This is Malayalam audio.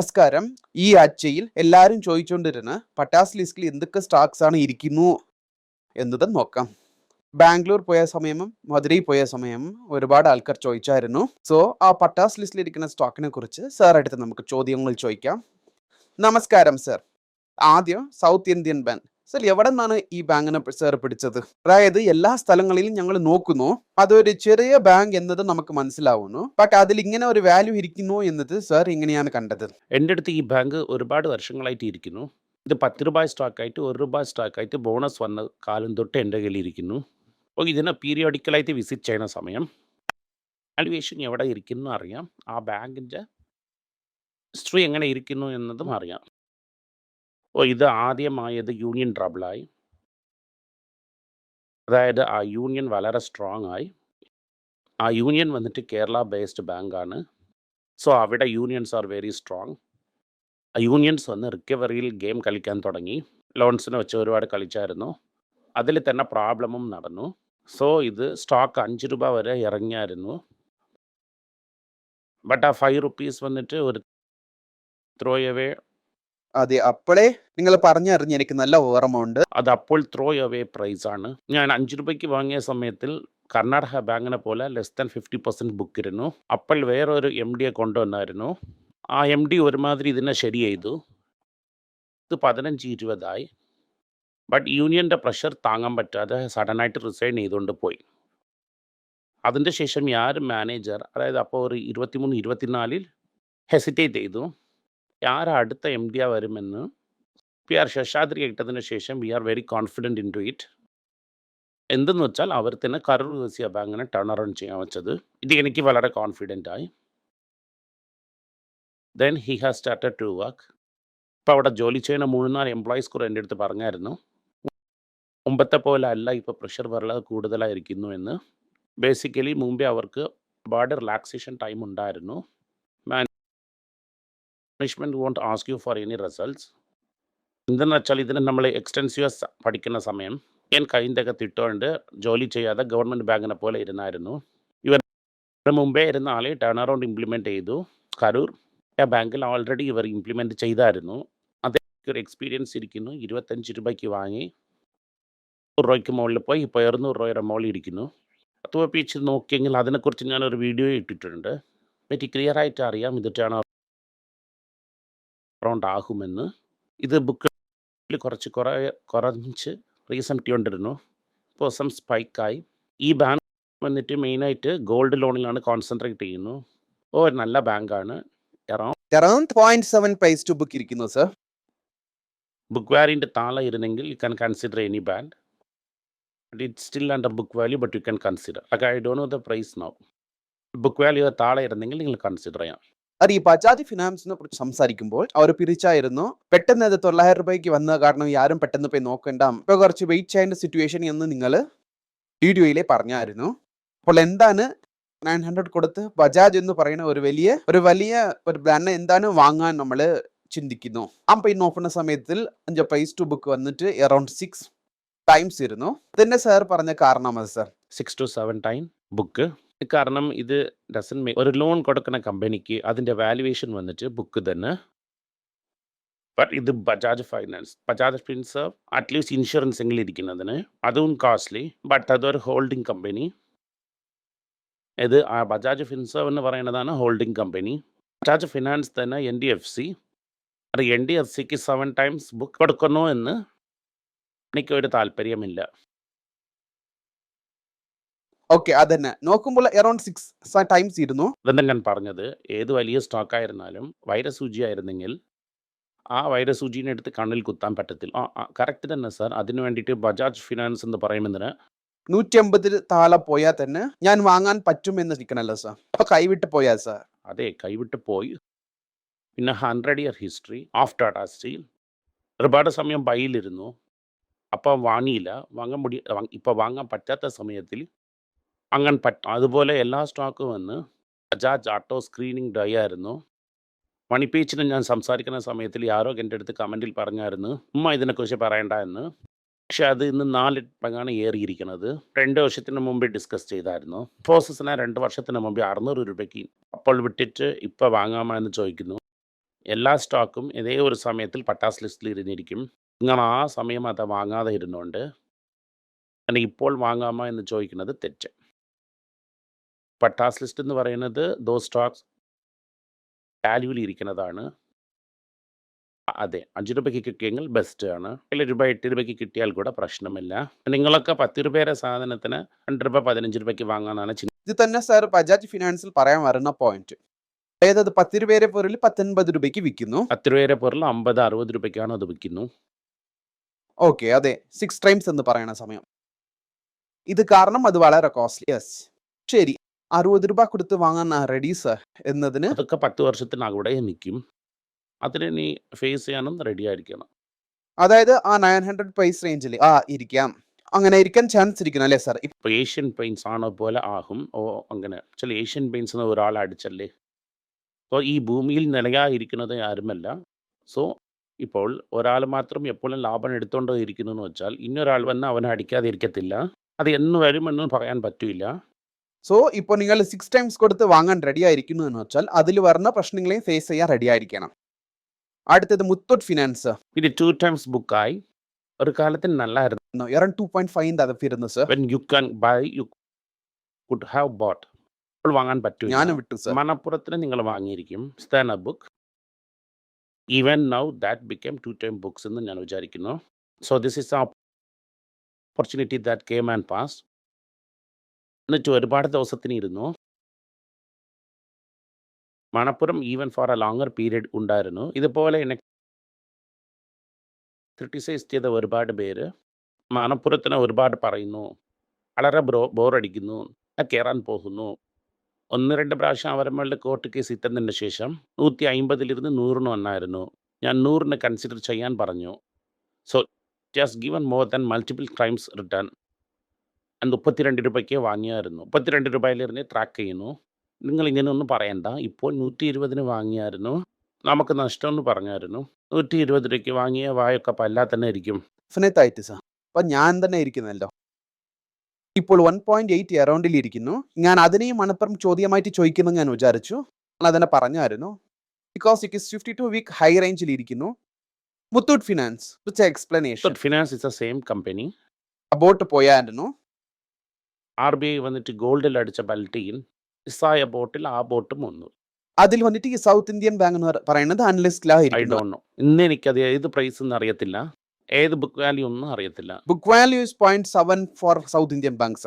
നമസ്കാരം. ഈ ആഴ്ചയിൽ എല്ലാവരും ചോദിച്ചുകൊണ്ടിരുന്ന പട്ടാസ് ലിസ്റ്റിൽ എന്തൊക്കെ സ്റ്റോക്സ് ആണ് ഇരിക്കുന്നു എന്നത് നോക്കാം. ബാംഗ്ലൂർ പോയ സമയവും മധുരൈ പോയ സമയവും ഒരുപാട് ആൾക്കാർ ചോദിച്ചായിരുന്നു. സോ ആ പട്ടാസ് ലിസ്റ്റിൽ ഇരിക്കുന്ന സ്റ്റോക്കിനെ കുറിച്ച് സാർ അടുത്ത് നമുക്ക് ചോദ്യങ്ങൾ ചോദിക്കാം. നമസ്കാരം സർ ആദ്യം സൗത്ത് ഇന്ത്യൻ ബാങ്ക് സർ എവിടെ നിന്നാണ് ഈ ബാങ്കിനെ സാർ പിടിച്ചത്? അതായത് എല്ലാ സ്ഥലങ്ങളിലും ഞങ്ങൾ നോക്കുന്നു. അതൊരു ചെറിയ ബാങ്ക് എന്നത് നമുക്ക് മനസ്സിലാവുന്നു. ബട്ട് അതിൽ ഇങ്ങനെ ഒരു വാല്യൂ ഇരിക്കുന്നു എന്നത് സാർ ഇങ്ങനെയാണ് കണ്ടത്? എന്റെ അടുത്ത് ഈ ബാങ്ക് ഒരുപാട് വർഷങ്ങളായിട്ട് ഇരിക്കുന്നു. ഇത് പത്ത് രൂപ സ്റ്റോക്കായിട്ട് ഒരു രൂപ സ്റ്റോക്കായിട്ട് ബോണസ് വന്ന കാലം തൊട്ട് എന്റെ കയ്യിൽ ഇരിക്കുന്നു. അപ്പോൾ ഇതിനെ പീരിയോഡിക്കലായിട്ട് വിസിറ്റ് ചെയ്യുന്ന സമയം വാല്യുവേഷൻ എവിടെ ഇരിക്കുന്നു അറിയാം. ആ ബാങ്കിന്റെ ഹിസ്റ്ററി എങ്ങനെ ഇരിക്കുന്നു എന്നതും അറിയാം. ഓ ഇത് ആദ്യമായത് യൂണിയൻ ട്രബിളായി. അതായത് ആ യൂണിയൻ വളരെ സ്ട്രോങ് ആയി ആ യൂണിയൻ വന്നിട്ട് കേരള ബേസ്ഡ് ബാങ്കാണ്. സോ അവിടെ unions are very strong. Unions വന്ന് റിക്കവറിയിൽ ഗെയിം കളിക്കാൻ തുടങ്ങി. ലോൺസിനെ വെച്ച് ഒരുപാട് കളിച്ചായിരുന്നു. അതിൽ തന്നെ പ്രോബ്ലമും നടന്നു. സോ ഇത് സ്റ്റോക്ക് അഞ്ച് രൂപ വരെ ഇറങ്ങിയായിരുന്നു. ബട്ട് ആ ഫൈവ് റുപ്പീസ് വന്നിട്ട് ഒരു ത്രോ അവേ അതെ അപ്പോഴേ നിങ്ങൾ പറഞ്ഞറിഞ്ഞ് എനിക്ക് നല്ല ഓർമ്മ ഉണ്ട് അത് അപ്പോൾ ത്രോ അവേ പ്രൈസ് ആണ്. ഞാൻ അഞ്ച് രൂപയ്ക്ക് വാങ്ങിയ സമയത്തിൽ കർണാടക ബാങ്കിനെ പോലെ less than fifty percent book ഇരുന്നു അപ്പോൾ വേറൊരു എം ഡിയെ കൊണ്ടുവന്നായിരുന്നു. ആ എം ഡി ഒരുമാതിരി ഇതിനെ ശരി ചെയ്തു. ഇത് പതിനഞ്ച് ഇരുപതായി. ബട്ട് യൂണിയന്റെ പ്രഷർ താങ്ങാൻ പറ്റാതെ സഡനായിട്ട് റിസൈൻ ചെയ്തുകൊണ്ട് പോയി. അതിന്റെ ശേഷം ഞാൻ മാനേജർ അതായത് അപ്പോൾ ഒരു ഇരുപത്തിമൂന്ന് ഇരുപത്തിനാലിൽ ഹെസിറ്റേറ്റ് ചെയ്തു. ആരാ അടുത്ത എം ഡി ആ വരുമെന്ന് പി ആർ ശശാദ്രി കിട്ടതിന് ശേഷം we are very confident in to it എന്തെന്ന് വെച്ചാൽ അവർ തന്നെ കരൂർ ദേശീയ ബാങ്കിനെ ടേൺ അറൗണ്ട് ചെയ്യാൻ വെച്ചത്. ഇത് എനിക്ക് വളരെ കോൺഫിഡന്റ് ആയി. Then he has started to work ഇപ്പോൾ അവിടെ ജോലി ചെയ്യുന്ന മൂന്ന് നാല് എംപ്ലോയീസ് കൂടെ എന്റെ അടുത്ത് പറഞ്ഞായിരുന്നു. മുമ്പത്തെ പോലെ അല്ല ഇപ്പോൾ പ്രഷർ വളരെ കൂടുതലായിരിക്കുന്നു എന്ന്. ബേസിക്കലി മുമ്പേ അവർക്ക് ഒരുപാട് റിലാക്സേഷൻ ടൈം ഉണ്ടായിരുന്നു. Management won't ask you for any results എന്തെന്ന് വെച്ചാൽ ഇതിന് നമ്മൾ എക്സ്റ്റെൻസീവസ് പഠിക്കുന്ന സമയം. ഞാൻ കൈന്തൊക്കെ തിട്ടുകൊണ്ട് ജോലി ചെയ്യാതെ ഗവൺമെന്റ് ബാങ്കിനെ പോലെ ഇരുന്നായിരുന്നു. ഇവർ മുമ്പേ ഇരുന്ന ആളെ ടേൺ അറൗണ്ട് ഇംപ്ലിമെന്റ് ചെയ്തു. കരൂർ ആ ബാങ്കിൽ ഓൾറെഡി ഇവർ ഇംപ്ലിമെന്റ് ചെയ്തായിരുന്നു. അതേ ഒരു എക്സ്പീരിയൻസ് ഇരിക്കുന്നു. ഇരുപത്തഞ്ച് രൂപയ്ക്ക് വാങ്ങി നൂറ് രൂപയ്ക്ക് മുകളിൽ പോയി. ഇപ്പോൾ ഇരുന്നൂറ് രൂപയുടെ മുകളിൽ ഇരിക്കുന്നു. അത് വെച്ച് നോക്കിയെങ്കിൽ അതിനെക്കുറിച്ച് ഞാനൊരു വീഡിയോ ഇട്ടിട്ടുണ്ട്. പറ്റി ക്ലിയർ ആയിട്ട് അറിയാം ഇത് ടേൺ അറൗണ്ട് ആകുമെന്ന് ഇത് ബുക്കിൽ കുറച്ച് കുറേ കുറച്ച് റീസെന്റ് കൊണ്ടിരുന്നു ഇപ്പോൾ സം സ്പൈക്കായി. ഈ ബാങ്ക് വന്നിട്ട് മെയിനായിട്ട് ഗോൾഡ് ലോണിലാണ് കോൺസെൻട്രേറ്റ് ചെയ്യുന്നു. ഓ ഒരു നല്ല ബാങ്കാണ്. Around around point seven price to book ഇരിക്കുന്നു സർ ബുക്ക് വാല്യൂന്റെ താഴെ ഇരുന്നെങ്കിൽ you can consider any bank but it still under book value but you can consider like I Dr know the price no book value താഴെ ഇരുന്നെങ്കിൽ നിങ്ങൾ കൺസിഡർ ചെയ്യാം. അത് ഈ ബജാജ് ഫിനാൻസിനെ കുറിച്ച് സംസാരിക്കുമ്പോൾ അവർ പിരിച്ചായിരുന്നു. പെട്ടെന്ന് അത് തൊള്ളായിരം രൂപയ്ക്ക് വന്ന കാരണം ആരും പെട്ടെന്ന് പോയി നോക്കണ്ട. ഇപ്പൊ കുറച്ച് വെയിറ്റ് ചെയ്യേണ്ട സിറ്റുവേഷൻ എന്ന് നിങ്ങൾ വീഡിയോയിലെ പറഞ്ഞായിരുന്നു. അപ്പോൾ എന്താണ് നയൻ ഹൺഡ്രഡ് കൊടുത്ത് ബജാജ് എന്ന് പറയുന്ന ഒരു വലിയ ഒരു വലിയ ഒരു ബ്രാൻഡ് എന്താണ് വാങ്ങാൻ നമ്മൾ ചിന്തിക്കുന്നു. ആ ഈ നോക്കുന്ന സമയത്തിൽ അഞ്ച് പ്രൈസ് ടു ബുക്ക് വന്നിട്ട് അറൌണ്ട് സിക്സ് ടൈംസ് ഇരുന്നു. ഇതിന്റെ സാർ പറഞ്ഞ കാരണം അത് sir six to seven time book കാരണം ഇത് ഡസൻ മേ ഒരു ലോൺ കൊടുക്കുന്ന കമ്പനിക്ക് അതിന്റെ വാല്യുവേഷൻ വന്നിട്ട് ബുക്ക് തന്നെ. ബട്ട് ഇത് Bajaj finance Bajaj fins at least insurance എങ്കിലും ഇരിക്കുന്നതിന്. അതും കോസ്റ്റ്ലി ബട്ട് അതൊരു ഹോൾഡിംഗ് കമ്പനി ഇത് ആ ബജാജ് ഫിൻസേവ് എന്ന് പറയുന്നതാണ് ഹോൾഡിംഗ് കമ്പനി ബജാജ് ഫിനാൻസ് തന്നെ എൻ ഡി എഫ് സി അത് എൻ ഡി എഫ് സിക്ക് സെവൻ ടൈംസ് ബുക്ക് കൊടുക്കുന്നു എന്ന് എനിക്ക് ഒരു താല്പര്യമില്ല. ഓക്കെ അതന്നെ. നോക്കുമ്പോൾ അറൌണ്ട് സിക്സ് ടൈംസ് ഇരുന്നു. ഇതെന്നെ ഞാൻ പറഞ്ഞത്? ഏത് വലിയ സ്റ്റോക്ക് ആയിരുന്നാലും വൈറസ് ആയിരുന്നെങ്കിൽ ആ വൈരസൂചിനെ എടുത്ത് കണ്ണിൽ കുത്താൻ പറ്റത്തില്ല. ആ കറക്റ്റ് തന്നെ സാർ അതിന് വേണ്ടിയിട്ട് ബജാജ് ഫിനാൻസ് എന്ന് പറയുന്നതിന് നൂറ്റി അമ്പതിൽ താഴെ പോയാൽ തന്നെ ഞാൻ വാങ്ങാൻ പറ്റുമെന്ന് നിൽക്കണല്ലോ സാർ അപ്പൊ കൈവിട്ട് പോയാ സാർ അതെ കൈവിട്ട് പോയി. പിന്നെ hundred year history of Tata steel ഒരുപാട് സമയം ബൈയിലിരുന്നു. അപ്പം വാങ്ങിയില്ല. വാങ്ങാൻ മുടി ഇപ്പോൾ വാങ്ങാൻ പറ്റാത്ത സമയത്തിൽ വാങ്ങാൻ പറ്റ അതുപോലെ എല്ലാ സ്റ്റോക്കും വന്ന് ബജാജ് ആട്ടോ സ്ക്രീനിങ് ഡ്രൈ ആയിരുന്നു. മണിപ്പേച്ചിനും ഞാൻ സംസാരിക്കുന്ന സമയത്തിൽ ആരോ എന്റെ അടുത്ത് കമന്റിൽ പറഞ്ഞായിരുന്നു ഉമ്മ ഇതിനെക്കുറിച്ച് പറയണ്ട എന്ന്. പക്ഷെ അത് ഇന്ന് നാല് പങ്കാണ് ഏറിയിരിക്കുന്നത് രണ്ട് വർഷത്തിന് മുമ്പ് ഡിസ്കസ് ചെയ്തായിരുന്നു. പ്രോസസ്സിനെ രണ്ട് വർഷത്തിന് മുമ്പ് അറുന്നൂറ് രൂപയ്ക്ക് അപ്പോൾ വിട്ടിട്ട് ഇപ്പോൾ വാങ്ങാമോ എന്ന് ചോദിക്കുന്നു. എല്ലാ സ്റ്റോക്കും ഇതേ ഒരു സമയത്തിൽ പട്ടാസ് ലിസ്റ്റിൽ ഇരുന്നിരിക്കും. നിങ്ങൾ ആ സമയം അത് വാങ്ങാതെ ഇരുന്നുകൊണ്ട് അങ്ങനെ ഇപ്പോൾ വാങ്ങാമോ എന്ന് ചോദിക്കുന്നത് തെറ്റ്. പട്ടാസ് ലിസ്റ്റ് എന്ന് പറയുന്നത് ദോ സ്റ്റോക്സ് വാല്യൂവിൽ ഇരിക്കുന്നതാണ്. അതെ അഞ്ച് രൂപയ്ക്ക് കിട്ടിയെങ്കിൽ ബെസ്റ്റ് ആണ്. ഏഴ് രൂപ എട്ട് രൂപയ്ക്ക് കിട്ടിയാൽ കൂടെ പ്രശ്നമില്ല. നിങ്ങളൊക്കെ പത്ത് രൂപയുടെ സാധനത്തിന് രണ്ട് രൂപ പതിനഞ്ച് രൂപയ്ക്ക് വാങ്ങാനാണ് ചിന്ത ഇത് തന്നെ സാർ ബജാജ് ഫിനാൻസിൽ പറയാൻ വരുന്ന പോയിന്റ് അതായത് അത് പത്ത് രൂപയുടെ പൊരുൾ പത്തൊൻപത് രൂപയ്ക്ക് വിൽക്കുന്നു. പത്ത് രൂപയുടെ പൊരുൾ അമ്പത് അറുപത് രൂപയ്ക്കാണ് അത് വിൽക്കുന്നു. ഓക്കെ അതെ സിക്സ് ടൈംസ് എന്ന് പറയുന്ന സമയം. ഇത് കാരണം അത് വളരെ കോസ്റ്റ്ലി യെസ് ശരി. അറുപത് രൂപ കൊടുത്ത് വാങ്ങാൻ റെഡി സർ എന്നതിന് അതൊക്കെ പത്ത് വർഷത്തിനകൂടെ നിൽക്കും അതിനെ നീ ഫേസ് ചെയ്യാനും റെഡി ആയിരിക്കണം. അതായത് ആ നയൻ ഹൺഡ്രഡ് പ്രൈസ് റേഞ്ചിൽ ആ ഇരിക്കാം. അങ്ങനെ ഇരിക്കാൻ ചാൻസ് ഇരിക്കുന്നു അല്ലേ സാർ ഇപ്പോൾ ഏഷ്യൻ പെയിൻസ് ആണോ പോലെ ആകും. ഓ അങ്ങനെ. ചില ഏഷ്യൻ പെയിൻസ് എന്ന് ഒരാൾ അടിച്ചല്ലേ? അപ്പോൾ ഈ ഭൂമിയിൽ നിലയായിരിക്കുന്നത് ആരുമല്ല. സോ ഇപ്പോൾ ഒരാൾ മാത്രം എപ്പോഴും ലാഭം എടുത്തുകൊണ്ട് ഇരിക്കുന്നു എന്ന് വെച്ചാൽ ഇന്നൊരാൾ വന്ന് അവനെ അടിക്കാതിരിക്കത്തില്ല. അത് എന്ന് വരുമെന്നും പറയാൻ പറ്റില്ല സോ ഇപ്പോൾ നിങ്ങൾ സിക്സ് ടൈംസ് കൊടുത്ത് വാങ്ങാൻ റെഡി ആയിരിക്കുന്നു എന്ന് വെച്ചാൽ അതിൽ വരുന്ന പ്രശ്നങ്ങളെയും ഫേസ് ചെയ്യാൻ റെഡി ആയിരിക്കണം. അടുത്തത് മുത്തൂട്ട് ഫിനാൻസ് ഇത് ടു ടൈംസ് ബുക്കായി ഒരു കാലത്തിൽ നല്ലായിരുന്നു. ഇറൺ ടു പോയിന്റ് ഫൈവ് അത് വരുന്നത് sir when you can buy you could have bought ഇപ്പോൾ വാങ്ങാൻ പറ്റും ഞാനും വിട്ടു സർ മണപ്പുറത്തിന് നിങ്ങൾ വാങ്ങിയിരിക്കും. സ്ഥാന book even now that become two time books എന്ന് ഞാൻ വിചാരിക്കുന്നു. So this is opportunity that K and pass എന്നിട്ട് ഒരുപാട് ദിവസത്തിന് ഇരുന്നു. Manappuram even for a longer period ഉണ്ടായിരുന്നു. ഇതുപോലെ എന്നെ ക്രിട്ടിസൈസ് ചെയ്ത ഒരുപാട് പേര് മണപ്പുറത്തിന് ഒരുപാട് പറയുന്നു. വളരെ ബ്രോ ബോറടിക്കുന്നു കയറാൻ പോകുന്നു. ഒന്ന് രണ്ട് പ്രാവശ്യം അവരമ്മളുടെ കോർട്ട് കേസ് ഇട്ടതിന് ശേഷം നൂറ്റി അമ്പതിലിരുന്ന് നൂറിന് വന്നായിരുന്നു. ഞാൻ നൂറിന് കൺസിഡർ ചെയ്യാൻ പറഞ്ഞു. So just given more than multiple crimes return മുപ്പത്തിരണ്ട് രൂപയ്ക്ക് വാങ്ങിയായിരുന്നു. മുപ്പത്തിരണ്ട് രൂപയിലിരുന്ന് ട്രാക്ക് ചെയ്യുന്നു. നിങ്ങൾ ഇങ്ങനെയൊന്നും പറയണ്ട. ഇപ്പോൾ നൂറ്റി ഇരുപതിന് വാങ്ങിയായിരുന്നു. നമുക്ക് നഷ്ടമെന്ന് പറഞ്ഞായിരുന്നു. നൂറ്റി ഇരുപത് രൂപയ്ക്ക് വാങ്ങിയ വായൊക്കെ പല്ലാ തന്നെ ആയിരിക്കും ഡെഫിനറ്റായിട്ട് സാർ അപ്പം ഞാൻ തന്നെ ഇരിക്കുന്നല്ലോ ഇപ്പോൾ വൺ പോയിന്റ് എയ്റ്റ് അറൗണ്ടിൽ ഇരിക്കുന്നു. ഞാൻ അതിനെയും മണപ്പുറം ചോദ്യമായിട്ട് ചോദിക്കുന്നു ഞാൻ വിചാരിച്ചു. ഞാൻ അതിനെ പറഞ്ഞായിരുന്നു. Because it is fifty two week high റേഞ്ചിൽ ഇരിക്കുന്നു. Muthoot finance which explanation finance is a same company about പോയായിരുന്നു. ആർ ബി ഐ വന്നിട്ട് ഗോൾഡിൽ അടിച്ച ബൽറ്റിയിൽ ഇസായ ബോട്ടിൽ ആ ബോട്ടും വന്നു അതിൽ വന്നിട്ട് ഈ സൗത്ത് ഇന്ത്യൻ ബാങ്ക് എന്ന് പറയുന്നത് ഐ അൺലിസ്റ്റിലായിരിക്കുന്നു ഡോണ്ട് നോ ഇന്ന് എനിക്കത് ഏത് പ്രൈസ് എന്ന് അറിയത്തില്ല. ഏത് ബുക്ക് വാല്യൂ ഒന്നും അറിയത്തില്ല. Book value is point seven four south Indian banks